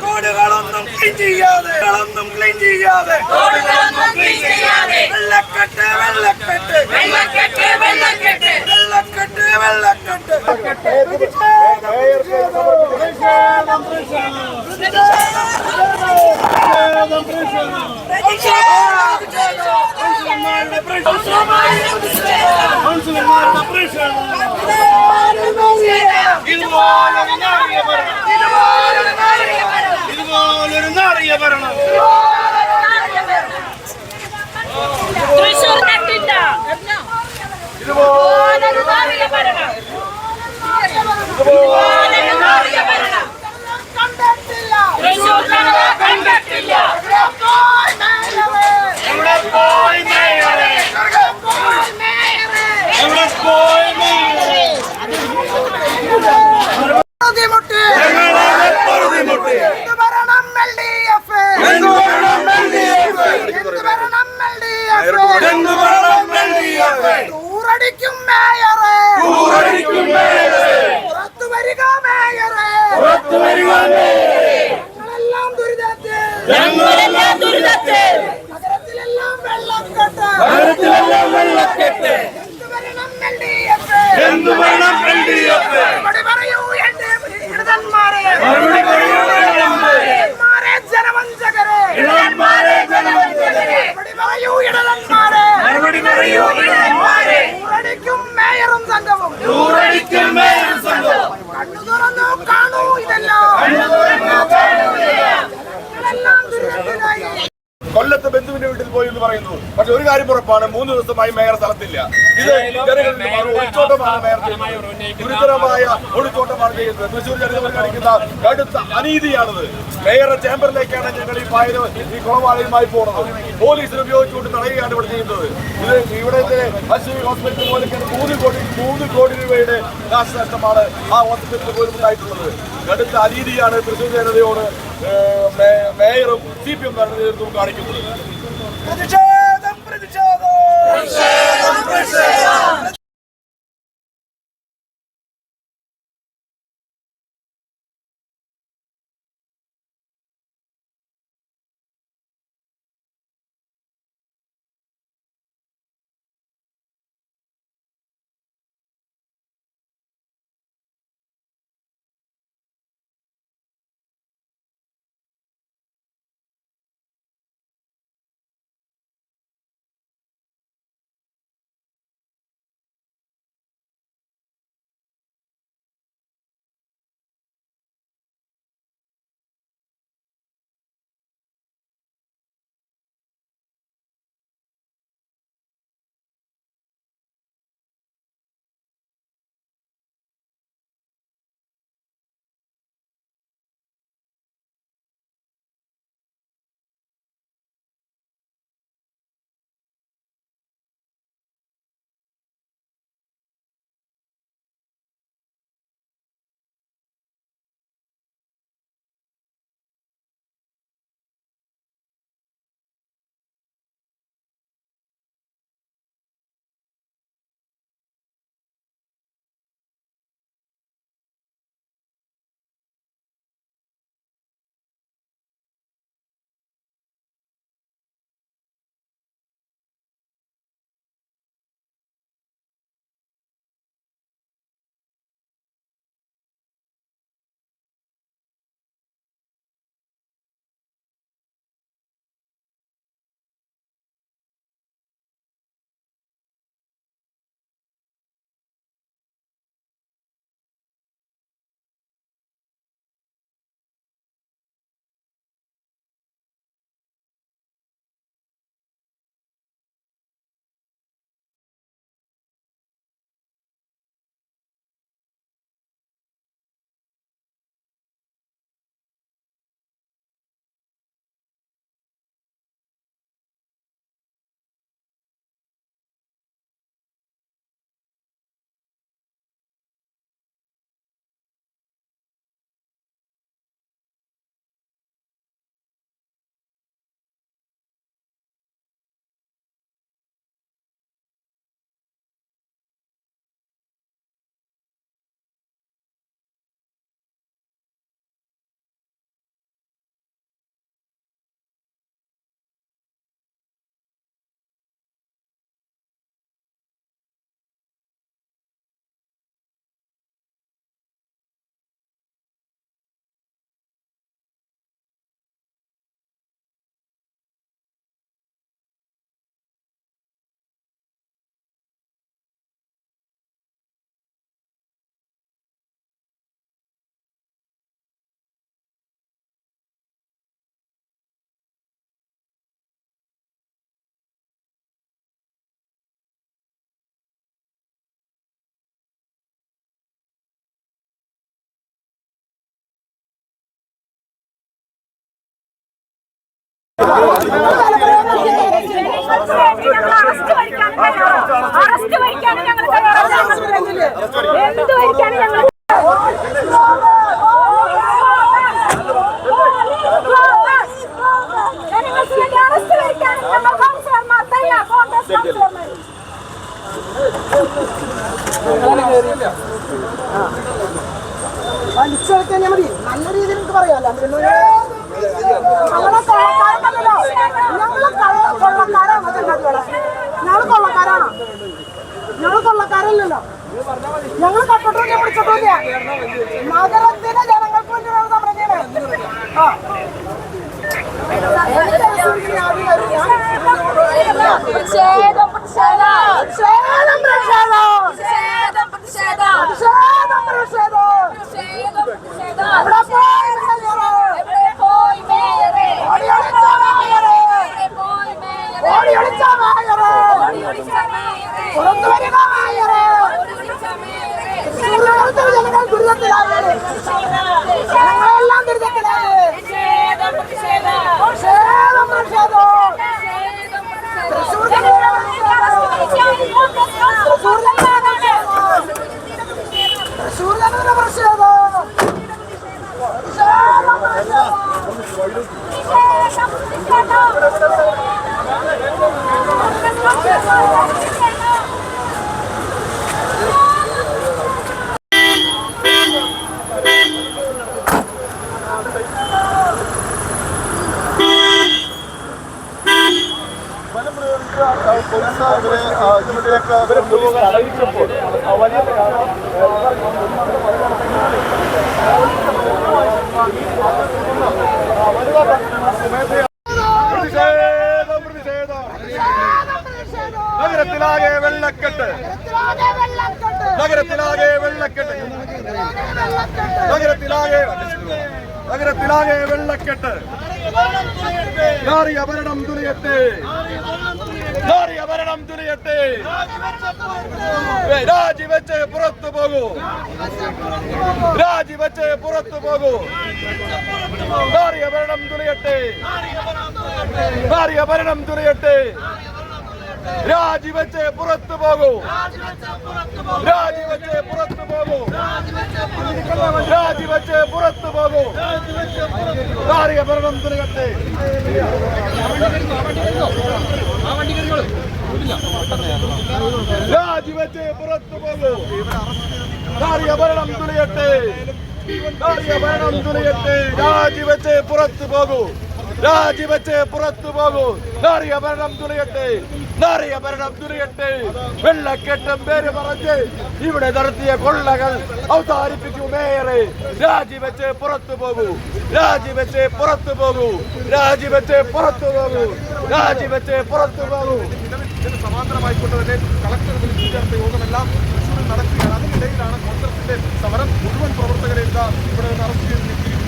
கோடு கலந்தம் Kline செய்யாது கலந்தம் Kline செய்யாது வெள்ளக்கட்டு வெள்ளக்கட்டு வெள்ளக்கட்டு வெள்ளக்கட்டு வெள்ளக்கட்டு வெள்ளக்கட்டு பிரச்சனை பிரச்சனை ഇതുപോലൊരു നാറിയ ഭരണം പോയി എന്ന് പറയുന്നു. പക്ഷെ ഒരു കാര്യം ഉറപ്പാണ് മൂന്ന് ദിവസമായി മേയർ സ്ഥലത്തില്ല. ഇത് ഒളിച്ചോട്ടമാണ് മേയർ ഗുരുതരമായ ഒളിച്ചോട്ടമാണ് ചെയ്യുന്നത്. തൃശ്ശൂർ ജനങ്ങൾ കാണിക്കുന്ന കടുത്ത അനീതിയാണിത്. മേയറുടെ ചേംബറിലേക്കാണ് ഞങ്ങൾ ഈ പായന ഈ കുളവാളിയുമായി പോകുന്നത്. പോലീസിനെ ഉപയോഗിച്ചുകൊണ്ട് തടയുകയാണ് ഇവിടെ ചെയ്യുന്നത്. ഇത് ഇവിടെ അശ്വതി ഹോസ്പിറ്റൽ പോലെ മൂന്ന് കോടി മൂന്ന് കോടി രൂപയുടെ നാശനഷ്ടമാണ് ആ ഹോസ്പിറ്റലിൽ പോലും ഉണ്ടായിട്ടുള്ളത്. കടുത്ത അനീതിയാണ് തൃശ്ശൂർ ജനതയോട് മേയറും സി പി എം നേതൃത്വം കാണിക്കുന്നത്. പ്രതിഷേധം പ്രതിഷേധം. അറസ്റ്റ് വഹിക്കാനും ഞങ്ങൾ എന്ത് വഹിക്കാനും ഞങ്ങൾ വലിച്ചെടുക്കാൻ ഞാൻ മതി നല്ല രീതിയിൽ എനിക്ക് പറയാമല്ലോ നമ്മളെ പ്രതിഷേധം പ്രതിഷേധം. പ്രതിഷേധം പ്രതിഷേധം. പ്രതിഷേധം പ്രതിഷേധം. പ്രതിഷേധം അവിടെ പോയി എവിടെ പോയി മേയറെ? ഓടിയൊളിച്ച മേയറെ. പോയി മേയറെ? ഓടിയൊളിച്ച മേയറെ. ഓടിയൊളിച്ച മേയറെ. പുറത്തു വരിക മേയറെ. ഓടിയൊളിച്ച മേയറെ. ജനങ്ങൾ ദുരിതത്തിലാകട്ടെ പോലീസ് അവരെ ഇതിലേക്ക് അവരെ പോലീസ് തടയിച്ചപ്പോൾ വലിയ நகரத்திலாக வெள்ளக்கட்டு நகரத்திலாக வெள்ளக்கட்டு நகரத்திலாக நகரத்திலாக வெள்ளக்கட்டு யாரி அபரணம் துணியத்தே സമരം തുലയട്ടെ രാജിവെച്ച് പുറത്തു പോകൂ. രാജിവെച്ച് പുറത്തു പോകൂ. ഭാര്യ ഭരണം തുലയട്ടെ ഭാര്യ ഭരണം തുലയട്ടെ രാജിവെച്ച് പുറത്തു പോകൂ. രാജിവെച്ച് പുറത്തു പോകൂ. രാജിവെച്ച് പുറത്തു പോകൂ. ഭാര്യ ഭരണം തുലയട്ടെ ആ വണ്ടി രാജിവെച്ച് പുറത്തു പോകൂ. ഭരണം തുനിയട്ടെ നാറിയ ഭരണം തുനിയട്ടെ രാജിവെച്ച് പുറത്തു പോകൂ. രാജിവെച്ച് പുറത്തു പോകൂ. നാറിയ ഭരണം തുനിയട്ടെ നാറിയ ഭരണം തുനിയട്ടെ വെള്ളക്കെട്ടം പേര് പറഞ്ഞ് ഇവിടെ നടത്തിയ കൊള്ളകൾ അവതാരിപ്പിക്കൂ മേയറെ. രാജിവെച്ച് പുറത്തു പോകൂ. രാജിവെച്ച് പുറത്തു പോകൂ. രാജിവെച്ച് പുറത്തു പോകൂ. രാജിവെച്ച് പുറത്തു പോകൂ. ഇതിന് സമാന്തരമായിക്കൊണ്ട് തന്നെ കളക്ടർ വിളിച്ചു ചേർത്ത യോഗമെല്ലാം തൃശ്ശൂരിൽ നടക്കുകയാണ്. അതിനിടയിലാണ് കോൺഗ്രസിന്റെ സമരം മുഴുവൻ പ്രവർത്തകരെ ഇതാ ഇവിടെ അറസ്റ്റ് ചെയ്ത് നിൽക്കുകയും